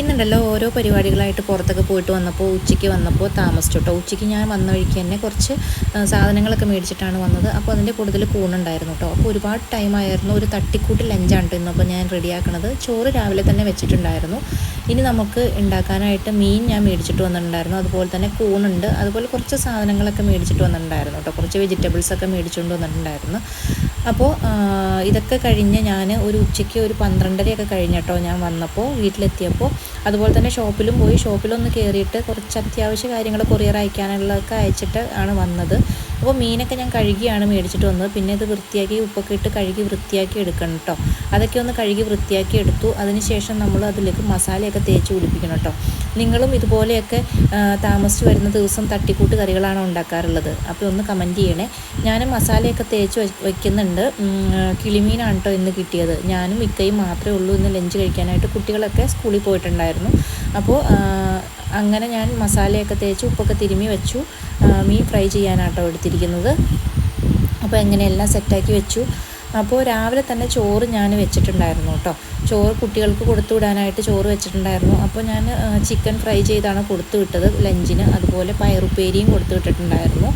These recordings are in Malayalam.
ഇന്നുണ്ടല്ലോ ഓരോ പരിപാടികളായിട്ട് പുറത്തൊക്കെ പോയിട്ട് വന്നപ്പോൾ ഉച്ചയ്ക്ക് വന്നപ്പോൾ താമസിച്ചു കേട്ടോ ഉച്ചയ്ക്ക് ഞാൻ വന്ന വഴിക്ക് തന്നെ കുറച്ച് സാധനങ്ങളൊക്കെ മേടിച്ചിട്ടാണ് വന്നത്. അപ്പോൾ അതിന്റെ കൂടുതൽ കൂണുണ്ടായിരുന്നു കേട്ടോ അപ്പോൾ ഒരുപാട് ടൈമായിരുന്നു ഒരു തട്ടിക്കൂട്ട് ലഞ്ചാണ് കേട്ടോ ഇന്നപ്പോൾ ഞാൻ റെഡിയാക്കണത് ചോറ് രാവിലെ തന്നെ വെച്ചിട്ടുണ്ടായിരുന്നു. ഇനി നമുക്ക് ഉണ്ടാക്കാനായിട്ട് മീൻ ഞാൻ മേടിച്ചിട്ട് വന്നിട്ടുണ്ടായിരുന്നു. അതുപോലെ തന്നെ കൂണുണ്ട്. അതുപോലെ കുറച്ച് സാധനങ്ങളൊക്കെ മേടിച്ചിട്ട് വന്നിട്ടുണ്ടായിരുന്നു കേട്ടോ കുറച്ച് വെജിറ്റബിൾസൊക്കെ മേടിച്ചുകൊണ്ട് വന്നിട്ടുണ്ടായിരുന്നു. അപ്പോൾ ഇതൊക്കെ കഴിഞ്ഞ് ഞാൻ ഒരു ഉച്ചയ്ക്ക് ഒരു പന്ത്രണ്ടരയൊക്കെ കഴിഞ്ഞിട്ടോ ഞാൻ വന്നപ്പോൾ വീട്ടിലെത്തിയപ്പോൾ അതുപോലെ തന്നെ ഷോപ്പിലും പോയി. ഷോപ്പിലൊന്ന് കയറിയിട്ട് കുറച്ച് അത്യാവശ്യ കാര്യങ്ങൾ കൊറിയർ അയക്കാനുള്ളതൊക്കെ അയച്ചിട്ട് ആണ് വന്നത്. അപ്പോൾ മീനൊക്കെ ഞാൻ കഴുകിയാണ് മേടിച്ചിട്ട് വന്നത്. പിന്നെ ഇത് വൃത്തിയാക്കി ഉപ്പൊക്കെ ഇട്ട് കഴുകി വൃത്തിയാക്കി എടുക്കണം കേട്ടോ. അതൊക്കെ ഒന്ന് കഴുകി വൃത്തിയാക്കി എടുത്തു. അതിനുശേഷം നമ്മൾ അതിലേക്ക് മസാലയൊക്കെ തേച്ച് പിടിപ്പിക്കണം കേട്ടോ. നിങ്ങളും ഇതുപോലെയൊക്കെ താമസിച്ച് വരുന്ന ദിവസം തട്ടിക്കൂട്ട് കറികളാണ് ഉണ്ടാക്കാറുള്ളത്? അപ്പോൾ ഒന്ന് കമന്റ് ചെയ്യണേ. ഞാൻ മസാലയൊക്കെ തേച്ച് വയ്ക്കുന്നുണ്ട് കിളിമീനാണ് കേട്ടോ ഇന്ന് കിട്ടിയത്. ഞാനും ഇക്കയും മാത്രമേ ഉള്ളൂ ഇന്ന് ലഞ്ച് കഴിക്കാനായിട്ട്. കുട്ടികളൊക്കെ സ്കൂളിൽ പോയിട്ടുണ്ടായിരുന്നു. അപ്പോൾ അങ്ങനെ ഞാൻ മസാലയൊക്കെ തേച്ച് ഉപ്പൊക്കെ തിരുമ്മി വെച്ചു. മീൻ ഫ്രൈ ചെയ്യാനാട്ടോ എടുത്തിരിക്കുന്നത്. അപ്പോൾ എങ്ങനെയെല്ലാം സെറ്റാക്കി വെച്ചു. അപ്പോൾ രാവിലെ തന്നെ ചോറ് ഞാൻ വെച്ചിട്ടുണ്ടായിരുന്നു കേട്ടോ. ചോറ് കുട്ടികൾക്ക് കൊടുത്തു വിടാനായിട്ട് ചോറ് വെച്ചിട്ടുണ്ടായിരുന്നു. അപ്പോൾ ഞാൻ ചിക്കൻ ഫ്രൈ ചെയ്താണ് കൊടുത്തു വിട്ടത്. ലഞ്ചിന് അതുപോലെ പയറുപ്പേരിയും കൊടുത്തു വിട്ടിട്ടുണ്ടായിരുന്നു.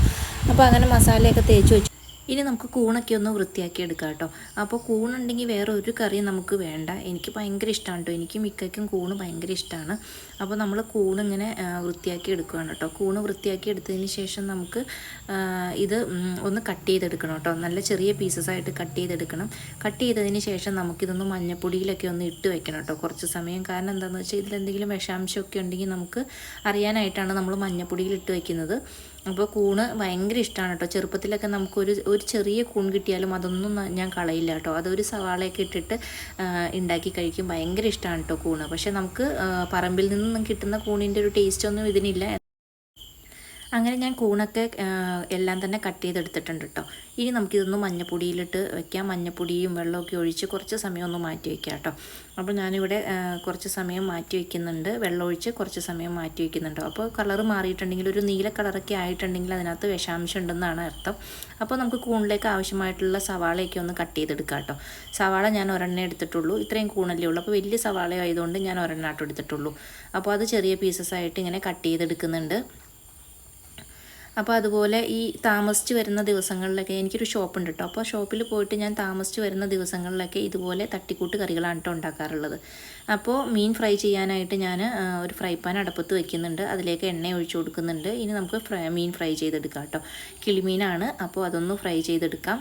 അപ്പോൾ അങ്ങനെ മസാലയൊക്കെ തേച്ച് വെച്ചു. ഇനി നമുക്ക് കൂണൊക്കെ ഒന്ന് വൃത്തിയാക്കി എടുക്കാം കേട്ടോ. അപ്പോൾ കൂണുണ്ടെങ്കിൽ വേറെ ഒരു കറിയും നമുക്ക് വേണ്ട. എനിക്ക് ഭയങ്കര ഇഷ്ടമാണ് കേട്ടോ. എനിക്ക് മിക്കയ്ക്കും കൂണ് ഭയങ്കര ഇഷ്ടമാണ് അപ്പോൾ നമ്മൾ കൂണിങ്ങനെ വൃത്തിയാക്കി എടുക്കുകയാണ് കേട്ടോ. കൂണ് വൃത്തിയാക്കി എടുത്തതിന് ശേഷം നമുക്ക് ഇത് ഒന്ന് കട്ട് ചെയ്തെടുക്കണം കേട്ടോ. നല്ല ചെറിയ പീസസ് ആയിട്ട് കട്ട് ചെയ്തെടുക്കണം. കട്ട് ചെയ്തതിന് ശേഷം നമുക്കിതൊന്ന് മഞ്ഞപ്പൊടിയിലൊക്കെ ഒന്ന് ഇട്ട് വെക്കണം കേട്ടോ കുറച്ച് സമയം. കാരണം എന്താണെന്ന് വെച്ചാൽ ഇതിലെന്തെങ്കിലും വിഷാംശമൊക്കെ ഉണ്ടെങ്കിൽ നമുക്ക് അറിയാനായിട്ടാണ് നമ്മൾ മഞ്ഞപ്പൊടിയിൽ ഇട്ട് വെക്കുന്നത്. അപ്പോൾ കൂണ് ഭയങ്കര ഇഷ്ടമാണ് കേട്ടോ ചെറുപ്പത്തിലൊക്കെ നമുക്കൊരു ഒരു ചെറിയ കൂൺ കിട്ടിയാലും അതൊന്നും ഞാൻ കളയില്ല കേട്ടോ അതൊരു സവാളയൊക്കെ ഇട്ടിട്ട് ഉണ്ടാക്കി കഴിക്കും. ഭയങ്കര ഇഷ്ടമാണ് കേട്ടോ കൂണ്. പക്ഷേ നമുക്ക് പറമ്പിൽ നിന്നും കിട്ടുന്ന കൂണിന്റെ ഒരു ടേസ്റ്റ് ഒന്നും ഇതിനില്ല. അങ്ങനെ ഞാൻ കൂണൊക്കെ എല്ലാം തന്നെ കട്ട് ചെയ്തെടുത്തിട്ടുണ്ട് കേട്ടോ ഇനി നമുക്കിതൊന്ന് മഞ്ഞപ്പൊടിയിലിട്ട് വെക്കാം. മഞ്ഞപ്പൊടിയും വെള്ളമൊക്കെ ഒഴിച്ച് കുറച്ച് സമയം ഒന്ന് മാറ്റി വയ്ക്കാം കേട്ടോ അപ്പോൾ ഞാനിവിടെ കുറച്ച് സമയം മാറ്റി വയ്ക്കുന്നുണ്ട് വെള്ളം ഒഴിച്ച് കുറച്ച് സമയം മാറ്റി വയ്ക്കുന്നുണ്ട് അപ്പോൾ കളർ മാറിയിട്ടുണ്ടെങ്കിൽ ഒരു നീല കളറൊക്കെ ആയിട്ടുണ്ടെങ്കിൽ അതിനകത്ത് വിഷാംശം ഉണ്ടെന്നാണ് അർത്ഥം. അപ്പോൾ നമുക്ക് കൂണിലേക്ക് ആവശ്യമായിട്ടുള്ള സവാളയൊക്കെ ഒന്ന് കട്ട് ചെയ്തെടുക്കാം കേട്ടോ സവാള ഞാൻ ഒരെണ്ണേ എടുത്തിട്ടുള്ളൂ. ഇത്രയും കൂണല്ലേ ഉള്ളൂ. അപ്പോൾ വലിയ സവാള ആയതുകൊണ്ട് ഞാൻ ഒരെണ്ണാട്ടം എടുത്തിട്ടുള്ളൂ. അപ്പോൾ അത് ചെറിയ പീസസ് ആയിട്ട് ഇങ്ങനെ കട്ട് ചെയ്തെടുക്കുന്നുണ്ട്. അപ്പോൾ അതുപോലെ ഈ താമസിച്ച് വരുന്ന ദിവസങ്ങളിലൊക്കെ എനിക്കൊരു ഷോപ്പ് ഉണ്ട് കേട്ടോ അപ്പോൾ ഷോപ്പിൽ പോയിട്ട് ഞാൻ താമസിച്ച് വരുന്ന ദിവസങ്ങളിലൊക്കെ ഇതുപോലെ തട്ടിക്കൂട്ട് കറികളാണ് കേട്ടോ ഉണ്ടാക്കാറുള്ളത്. അപ്പോൾ മീൻ ഫ്രൈ ചെയ്യാനായിട്ട് ഞാൻ ഒരു ഫ്രൈ പാൻ അടപ്പത്ത് വെക്കുന്നുണ്ട്. അതിലേക്ക് എണ്ണ ഒഴിച്ചു കൊടുക്കുന്നുണ്ട്. ഇനി നമുക്ക് മീൻ ഫ്രൈ ചെയ്തെടുക്കാം കേട്ടോ കിളിമീനാണ്. അപ്പോൾ അതൊന്ന് ഫ്രൈ ചെയ്തെടുക്കാം.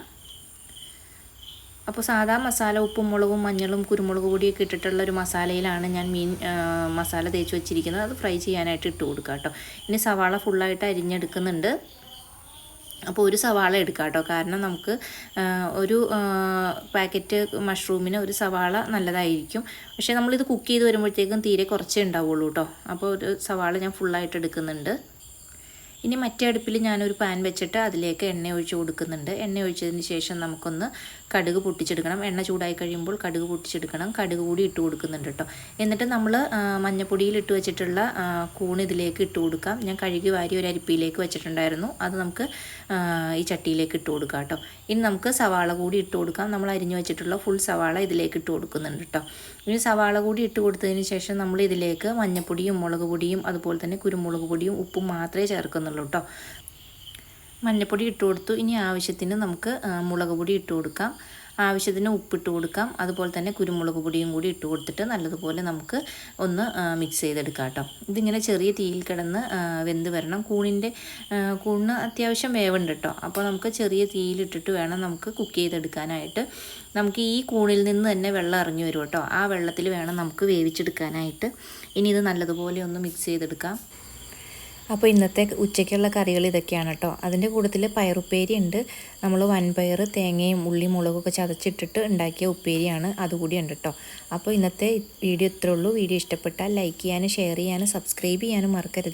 അപ്പോൾ സാധാ മസാല ഉപ്പും മുളകും മഞ്ഞളും കുരുമുളക് പൊടിയൊക്കെ ഇട്ടിട്ടുള്ള ഒരു മസാലയിലാണ് ഞാൻ മീൻ മസാല തേച്ച് വെച്ചിരിക്കുന്നത്. അത് ഫ്രൈ ചെയ്യാനായിട്ട് ഇട്ട് കൊടുക്കുക കേട്ടോ. ഇനി സവാള ഫുള്ളായിട്ട് അരിഞ്ഞെടുക്കുന്നുണ്ട്. അപ്പോൾ ഒരു സവാള എടുക്കാം കേട്ടോ. കാരണം നമുക്ക് ഒരു പാക്കറ്റ് മഷ്റൂമിന് ഒരു സവാള നല്ലതായിരിക്കും. പക്ഷേ നമ്മളിത് കുക്ക് ചെയ്ത് വരുമ്പോഴത്തേക്കും തീരെ കുറച്ചേ ഉണ്ടാവുള്ളൂ കേട്ടോ. അപ്പോൾ ഒരു സവാള ഞാൻ ഫുള്ളായിട്ട് എടുക്കുന്നുണ്ട്. ഇനി മറ്റേ അടുപ്പിൽ ഞാനൊരു പാൻ വെച്ചിട്ട് അതിലേക്ക് എണ്ണ ഒഴിച്ച് കൊടുക്കുന്നുണ്ട്. എണ്ണ ഒഴിച്ചതിന് ശേഷം നമുക്കൊന്ന് കടുക് പൊട്ടിച്ചെടുക്കണം. എണ്ണ ചൂടായി കഴിയുമ്പോൾ കടുക് പൊട്ടിച്ചെടുക്കണം. കടുക് കൂടി ഇട്ട് കൊടുക്കുന്നുണ്ട് കേട്ടോ. എന്നിട്ട് നമ്മൾ മഞ്ഞപ്പൊടിയിൽ ഇട്ട് വെച്ചിട്ടുള്ള കൂൺ ഇതിലേക്ക് ഇട്ട് കൊടുക്കാം. ഞാൻ കഴുകി വാരി ഒരു അരിപ്പിയിലേക്ക് വെച്ചിട്ടുണ്ടായിരുന്നു. അത് നമുക്ക് ഈ ചട്ടിയിലേക്ക് ഇട്ട് കൊടുക്കാം കേട്ടോ. ഇനി നമുക്ക് സവാള കൂടി ഇട്ട് കൊടുക്കാം. നമ്മൾ അരിഞ്ഞു വെച്ചിട്ടുള്ള ഫുൾ സവാള ഇതിലേക്ക് ഇട്ട് കൊടുക്കുന്നുണ്ട് കേട്ടോ. ഇനി സവാള കൂടി ഇട്ട് കൊടുത്തതിന് ശേഷം നമ്മൾ ഇതിലേക്ക് മഞ്ഞപ്പൊടിയും മുളക് പൊടിയും അതുപോലെ തന്നെ കുരുമുളക് പൊടിയും ഉപ്പും മാത്രമേ ചേർക്കുന്നുള്ളൂ. കേട്ടോ മഞ്ഞൾപ്പൊടി ഇട്ട് കൊടുത്തു. ഇനി ആവശ്യത്തിന് നമുക്ക് മുളക് പൊടി ഇട്ട് കൊടുക്കാം. ആവശ്യത്തിന് ഉപ്പിട്ട് കൊടുക്കാം. അതുപോലെ തന്നെ കുരുമുളക് പൊടിയും കൂടി ഇട്ട് കൊടുത്തിട്ട് നല്ലതുപോലെ നമുക്ക് ഒന്ന് മിക്സ് ചെയ്തെടുക്കാം കേട്ടോ ഇതിങ്ങനെ ചെറിയ തീയിൽ കിടന്ന് വെന്ത് വരണം. കൂണിന്റെ കൂണിന് അത്യാവശ്യം വേവുണ്ട് കേട്ടോ അപ്പോൾ നമുക്ക് ചെറിയ തീയിലിട്ടിട്ട് വേണം നമുക്ക് കുക്ക് ചെയ്തെടുക്കാനായിട്ട്. നമുക്ക് ഈ കൂണിൽ നിന്ന് തന്നെ വെള്ളം ഇറങ്ങി വരും കേട്ടോ ആ വെള്ളത്തിൽ വേണം നമുക്ക് വേവിച്ചെടുക്കാനായിട്ട്. ഇനി ഇത് നല്ലതുപോലെ ഒന്ന് മിക്സ് ചെയ്തെടുക്കാം. അപ്പോൾ ഇന്നത്തെ ഉച്ചയ്ക്കുള്ള കറികൾ ഇതൊക്കെയാണ് കേട്ടോ. അതിന്റെ കൂട്ടത്തിൽ പയറുപ്പേരി ഉണ്ട്. നമ്മൾ വൻപയർ തേങ്ങയും ഉള്ളി മുളകൊക്കെ ചതച്ചിട്ടിട്ട് ഉണ്ടാക്കിയ ഉപ്പേരിയാണ് അതുകൂടി ഉണ്ട് കേട്ടോ. അപ്പോൾ ഇന്നത്തെ വീഡിയോ ഇത്രേ ഉള്ളൂ. വീഡിയോ ഇഷ്ടപ്പെട്ടാൽ ലൈക്ക് ചെയ്യാനും ഷെയർ ചെയ്യാനും സബ്സ്ക്രൈബ് ചെയ്യാനും മറക്കരുത്.